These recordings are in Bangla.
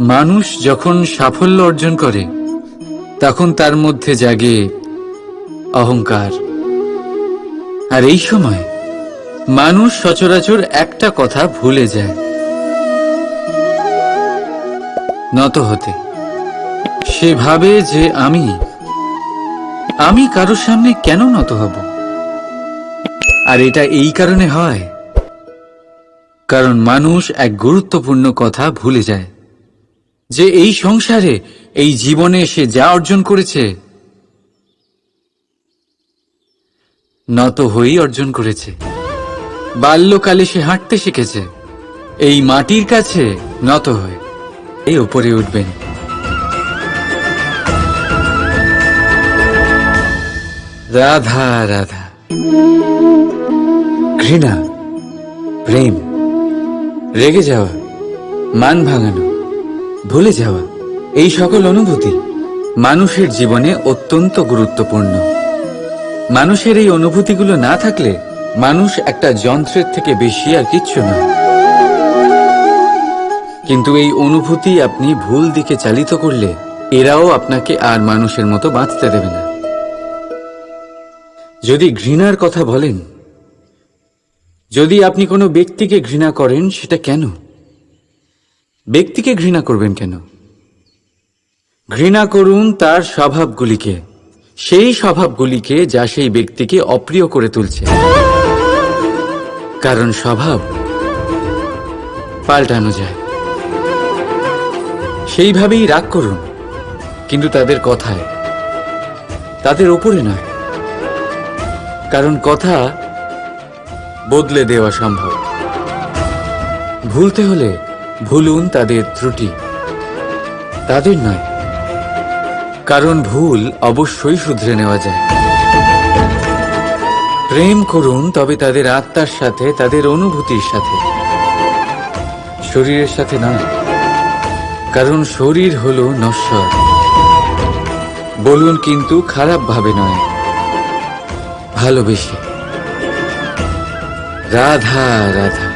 মানুষ যখন সাফল্য অর্জন করে, তখন তার মধ্যে জাগে অহংকার। আর এই সময় মানুষ সচরাচর একটা কথা ভুলে যায়। নত হতে, সে ভাবে যে আমি আমি কারোর সামনে কেন নত হব? আর এটা এই কারণে হয়, কারণ মানুষ এক গুরুত্বপূর্ণ কথা ভুলে যায়। যে এই সংসারে, এই জীবনে সে যা অর্জন করেছে, নত হয়েই অর্জন করেছে। বাল্যকালে সে হাঁটতে শিখেছে। এই মাটির কাছে নত হয়ে এই উপরে উঠবেন। রাধা রাধা। ঘৃণা, প্রেম, রেগে যাওয়া, মান ভাঙানো। ভুলে যাওয়া। এই সকল অনুভূতি মানুষের জীবনে অত্যন্ত গুরুত্বপূর্ণ। মানুষের এই অনুভূতিগুলো না থাকলে মানুষ একটা যন্ত্রের থেকে বেশি আর কিচ্ছু না। কিন্তু এই অনুভূতি আপনি ভুল দিকে চালিত করলে এরাও আপনাকে আর মানুষের মতো বাঁচতে দেবে না। যদি ঘৃণার কথা বলেন, যদি আপনি কোনো ব্যক্তিকে ঘৃণা করেন, সেটা কেন? ব্যক্তিকে ঘৃণা করবেন কেন? ঘৃণা করুন তার স্বভাবগুলিকে, সেই স্বভাবগুলিকে যা সেই ব্যক্তিকে অপ্রিয় করে তুলছে। কারণ স্বভাব পাল্টানো যায়। সেইভাবেই রাগ করুন, কিন্তু তাদের কথায় তাদের ওপরে নয়। কারণ কথা বদলে দেওয়া সম্ভব। ভুলতে হলে ভুলুন তাদের ত্রুটি। তাদের নয়, কারণ ভুল অবশ্যই শুধরে নেওয়া যায়। প্রেম করুন, তবে তাদের আত্মার সাথে, তাদের অনুভূতির সাথে। শরীরের সাথে নয়, কারণ শরীর হলো নশ্বর। বলুন কিন্তু খারাপ ভাবে নয়, ভালোবেসে। রাধা রাধা।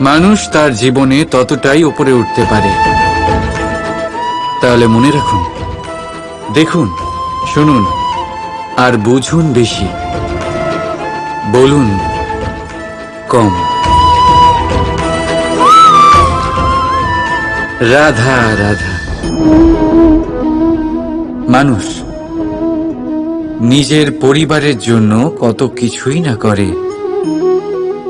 মানুষ তার জীবনে ততটাই উপরে উঠতে পারে। তাহলে মনে রাখুন, দেখুন, শুনুন, আর বুঝুন বেশি। বলুন, কম। রাধা রাধা। মানুষ নিজের পরিবারের জন্য কত কিছুই না করে।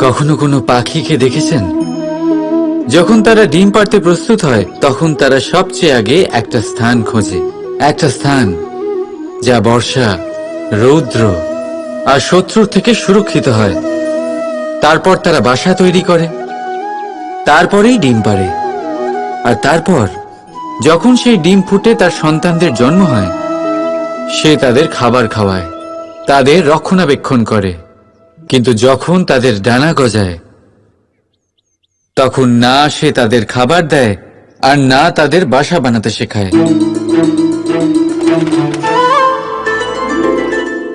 কখনো কোনো পাখিকে দেখেছেন? যখন তারা ডিম পাড়তে প্রস্তুত হয়, তখন তারা সবচেয়ে আগে একটা স্থান খোঁজে। একটা স্থান যা বর্ষা, রৌদ্র আর শত্রুর থেকে সুরক্ষিত হয়। তারপর তারা বাসা তৈরি করে। তারপরেই ডিম পাড়ে। আর তারপর, যখন সেই ডিম ফুটে তার সন্তানদের জন্ম হয়, সে তাদের খাবার খাওয়ায়, তাদের রক্ষণাবেক্ষণ করে। কিন্তু যখন তাদের ডানা গজায়, তখন না সে তাদের খাবার দেয় আর না তাদের বাসা বানাতে শেখায়।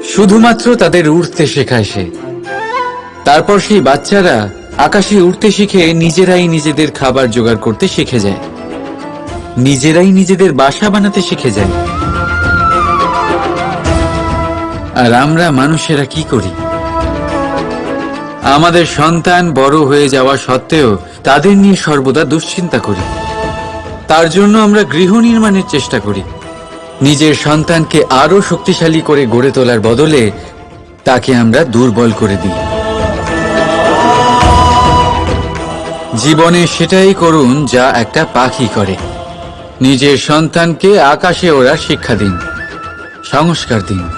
শুধুমাত্র তাদের উড়তে শেখায় সে। তারপর সেই বাচ্চারা আকাশে উড়তে শিখে নিজেরাই নিজেদের খাবার জোগাড় করতে শিখে যায়। নিজেরাই নিজেদের বাসা বানাতে শিখে যায়। আর আমরা মানুষেরা কি করি? আমাদের সন্তান বড় হয়ে যাওয়া সত্ত্বেও তাদের নিয়ে সর্বদা দুশ্চিন্তা করি। তার জন্য আমরা গৃহ নির্মাণের চেষ্টা করি। নিজের সন্তানকে আরও শক্তিশালী করে গড়ে তোলার বদলে তাকে আমরা দুর্বল করে দিই। জীবনে সেটাই করুন যা একটা পাখি করে। নিজের সন্তানকে আকাশে ওরা শিক্ষা দিন, সংস্কার দিন।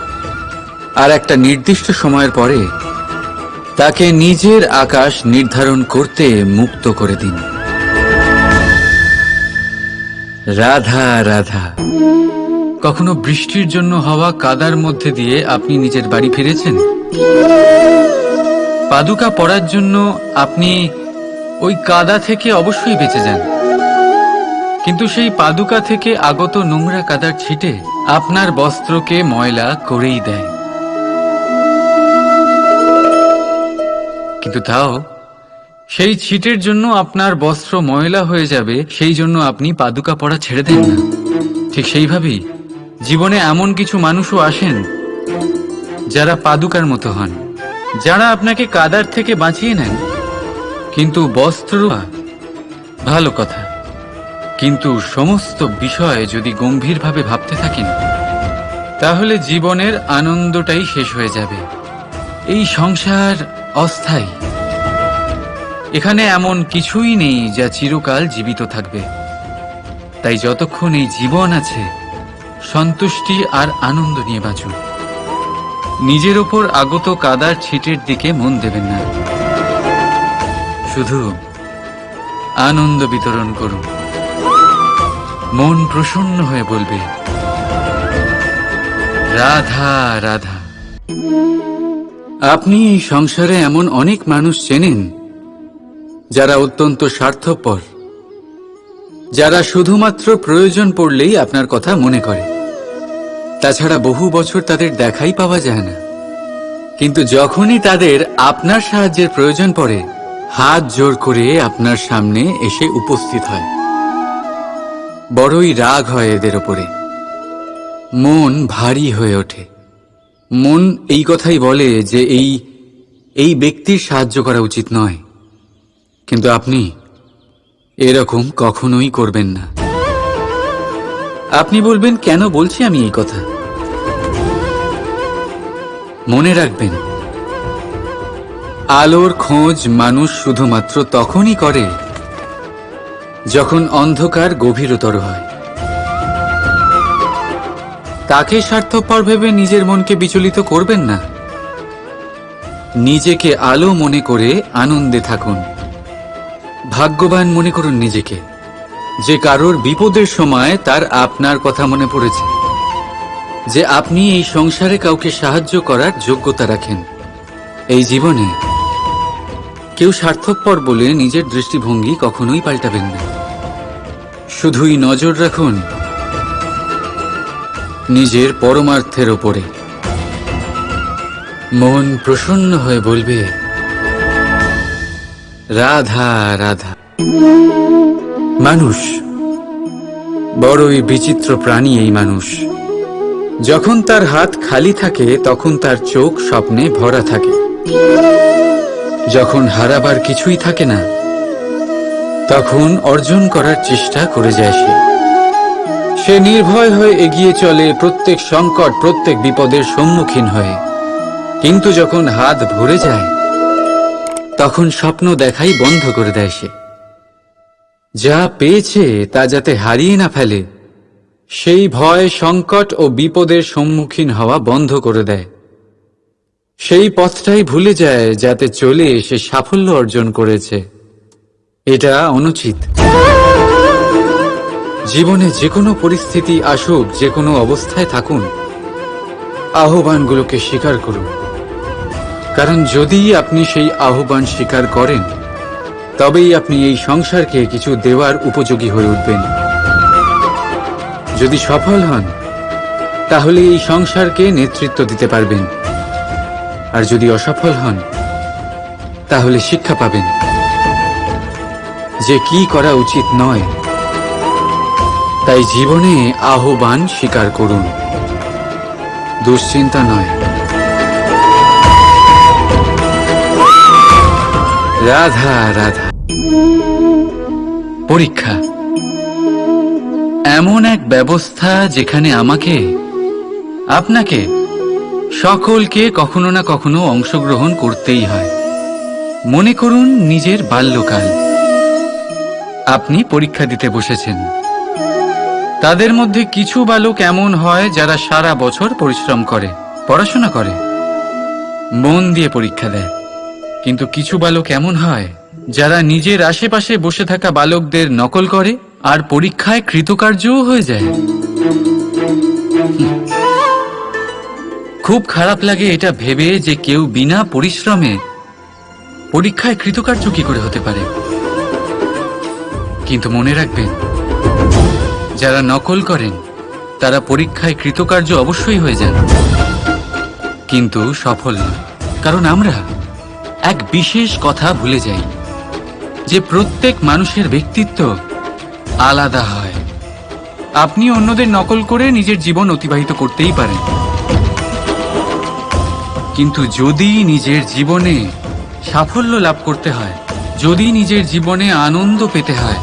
আর একটা নির্দিষ্ট সময়ের পরে তাকে নিজের আকাশ নির্ধারণ করতে মুক্ত করে দিন। রাধা রাধা। কখনো বৃষ্টির জন্য হওয়া কাদার মধ্যে দিয়ে আপনি নিজের বাড়ি ফিরেছেন? পাদুকা পড়ার জন্য আপনি ওই কাদা থেকে অবশ্যই বেঁচে যান। কিন্তু সেই পাদুকা থেকে আগত নোংরা কাদার ছিটে আপনার বস্ত্রকে ময়লা করেই দেয়। কিন্তু তাও, সেই ছিটের জন্য আপনার বস্ত্র ময়লা হয়ে যাবে, সেই জন্য আপনি পাদুকা পড়া ছেড়ে দেন না। ঠিক সেইভাবেই জীবনে এমন কিছু মানুষও আসেন যারা পাদুকার মতো হন, যারা আপনাকে কাদার থেকে বাঁচিয়ে নেন। কিন্তু বস্ত্র ভালো কথা, কিন্তু সমস্ত বিষয় যদি গম্ভীরভাবে ভাবতে থাকেন, তাহলে জীবনের আনন্দটাই শেষ হয়ে যাবে। এই সংসার অস্থায়ী। এখানে এমন কিছুই নেই যা চিরকাল জীবিত থাকবে। তাই যতক্ষণ এই জীবন আছে, সন্তুষ্টি আর আনন্দ নিয়ে বাঁচুন। নিজের ওপর আগত কাদার ছিটের দিকে মন দেবেন না। শুধু আনন্দ বিতরণ করুন। মন প্রসন্ন হয়ে বলবে, রাধা রাধা। আপনি এই সংসারে এমন অনেক মানুষ চেনেন, যারা অত্যন্ত স্বার্থপর, যারা শুধুমাত্র প্রয়োজন পড়লেই আপনার কথা মনে করে। তাছাড়া বহু বছর তাদের দেখাই পাওয়া যায় না। কিন্তু যখনই তাদের আপনার সাহায্যের প্রয়োজন পড়ে, হাত জোর করে আপনার সামনে এসে উপস্থিত হয়। বড়ই রাগ হয় এদের ওপরে। মন ভারী হয়ে ওঠে। মন এই কথাই বলে যে এই এই ব্যক্তির সাহায্য করা উচিত নয়। কিন্তু আপনি এরকম কখনোই করবেন না। আপনি বলবেন, কেন বলছি আমি এই কথা? মনে রাখবেন, আলোর খোঁজ মানুষ শুধুমাত্র তখনই করে যখন অন্ধকার গভীরতর হয়। তাকে স্বার্থপর ভেবে নিজের মনকে বিচলিত করবেন না। নিজেকে আলো মনে করে আনন্দে থাকুন। ভাগ্যবান মনে করুন নিজেকে। যে কারোর বিপদের সময় তার আপনার কথা মনে পড়েছে। যে আপনি এই সংসারে কাউকে সাহায্য করার যোগ্যতা রাখেন। এই জীবনে কেউ স্বার্থপর বলে নিজের দৃষ্টিভঙ্গি কখনোই পাল্টাবেন না। শুধুই নজর রাখুন নিজের পরমার্থের ওপরে মন প্রসন্ন হয়ে বলবে, রাধা রাধা। মানুষ, বড়ই বিচিত্র প্রাণী এই মানুষ। যখন তার হাত খালি থাকে, তখন তার চোখ স্বপ্নে ভরা থাকে। যখন হারাবার কিছুই থাকে না, তখন অর্জন করার চেষ্টা করে যায় সে। সে নির্ভয় হয়ে এগিয়ে চলে প্রত্যেক সংকট, প্রত্যেক বিপদের সম্মুখীন হয়ে। কিন্তু যখন হাত ভরে যায়, তখন স্বপ্ন দেখাই বন্ধ করে দেয় সে। যা পেয়েছে তা যাতে হারিয়ে না ফেলে, সেই ভয়, সংকট ও বিপদের সম্মুখীন হওয়া বন্ধ করে দেয়। সেই পথটাই ভুলে যায় যাতে চলে সে সাফল্য অর্জন করেছে। এটা অনুচিত। জীবনে যে কোনো পরিস্থিতি আসুক, যে কোনো অবস্থায় থাকুন। আহ্বানগুলোকে স্বীকার করুন। কারণ যদি আপনি সেই আহ্বান স্বীকার করেন, তবেই আপনি এই সংসারকে কিছু দেওয়ার উপযোগী হয়ে উঠবেন। যদি সফল হন, তাহলে এই সংসারকে নেতৃত্ব দিতে পারবেন। আর যদি অসফল হন, তাহলে শিক্ষা পাবেন। যে কি করা উচিত নয় তাই জীবনে আহ্বান স্বীকার করুন। দুশ্চিন্তা নয়। রাধা রাধা। পরীক্ষা। এমন এক ব্যবস্থা যেখানে আমাকে, আপনাকে, সকলকে কখনো না কখনো অংশগ্রহণ করতেই হয়। মনে করুন নিজের বাল্যকাল। আপনি পরীক্ষা দিতে বসেছেন। তাদের মধ্যে কিছু বালক এমন হয় যারা সারা বছর পরিশ্রম করে, পড়াশোনা করে, মন দিয়ে পরীক্ষা দেয়। কিন্তু কিছু বালক এমন হয় যারা নিজের আশেপাশে বসে থাকা বালকদের নকল করে আর পরীক্ষায় কৃতকার্যও হয়ে যায়। খুব খারাপ লাগে এটা ভেবে যে কেউ বিনা পরিশ্রমে পরীক্ষায় কৃতকার্য কি করে হতে পারে। কিন্তু মনে রাখবেন যারা নকল করেন, তারা পরীক্ষায় কৃতকার্য অবশ্যই হয়ে যান। কিন্তু সফল নয়, কারণ আমরা এক বিশেষ কথা ভুলে যাই, যে প্রত্যেক মানুষের ব্যক্তিত্ব আলাদা হয়। আপনি অন্যদের নকল করে নিজের জীবন অতিবাহিত করতেই পারেন। কিন্তু যদি নিজের জীবনে সাফল্য লাভ করতে হয়, যদি নিজের জীবনে আনন্দ পেতে হয়,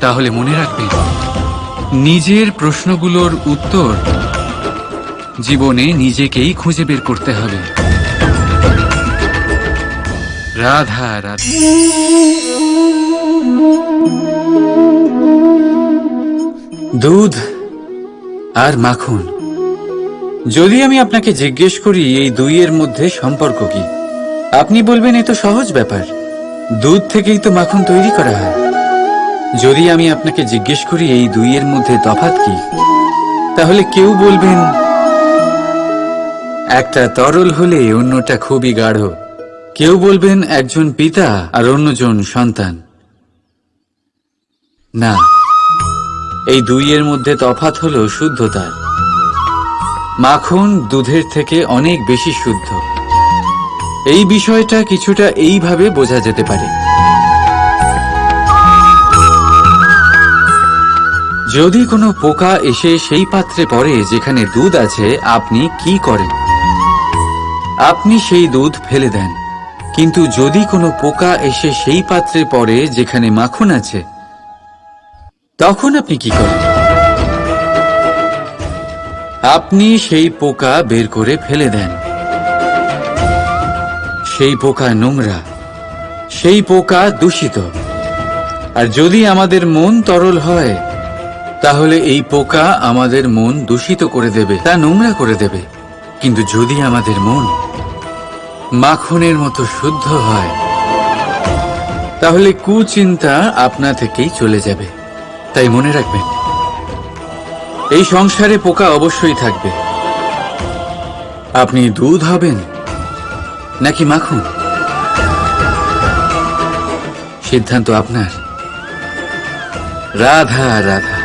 তাহলে মনে রাখবেন নিজের প্রশ্নগুলোর উত্তর জীবনে নিজেকেই খুঁজে বের করতে হবে। রাধা রাধা। দুধ আর মাখন। যদি আমি আপনাকে জিজ্ঞেস করি, এই দুইয়ের মধ্যে সম্পর্ক কি? আপনি বলবেন, এ তো সহজ ব্যাপার। দুধ থেকেই তো মাখন তৈরি করা হয়। যদি আমি আপনাকে জিজ্ঞেস করি, এই দুইয়ের মধ্যে তফাৎ কি? তাহলে কেউ বলবেন, একটা তরল হলে অন্যটা খুবই গাঢ়। কেউ বলবেন, একজন পিতা আর অন্যজন সন্তান। না, এই দুইয়ের মধ্যে তফাৎ হলো শুদ্ধতার মাখন দুধের থেকে অনেক বেশি শুদ্ধ। এই বিষয়টা কিছুটা এইভাবে বোঝা যেতে পারে। যদি কোনো পোকা এসে সেই পাত্রে পড়ে যেখানে দুধ আছে, আপনি কি করেন? আপনি সেই দুধ ফেলে দেন। কিন্তু যদি কোনো পোকা এসে সেই পাত্রে পড়ে যেখানে মাখন আছে, তখন আপনি কি করেন? আপনি সেই পোকা বের করে ফেলে দেন। সেই পোকা নোংরা, সেই পোকা দূষিত। আর যদি আমাদের মন তরল হয় তাহলে এই পোকা আমাদের মন দূষিত করে দেবে, তা নোংরা করে দেবে। কিন্তু যদি আমাদের মন মাখনের মতো শুদ্ধ হয়, তাহলে কুচিন্তা আপনা থেকেই চলে যাবে। তাই মনে রাখবেন, এই সংসারে পোকা অবশ্যই থাকবে। আপনি দুধ হবেন নাকি মাখন? সিদ্ধান্ত আপনার। রাধা রাধা।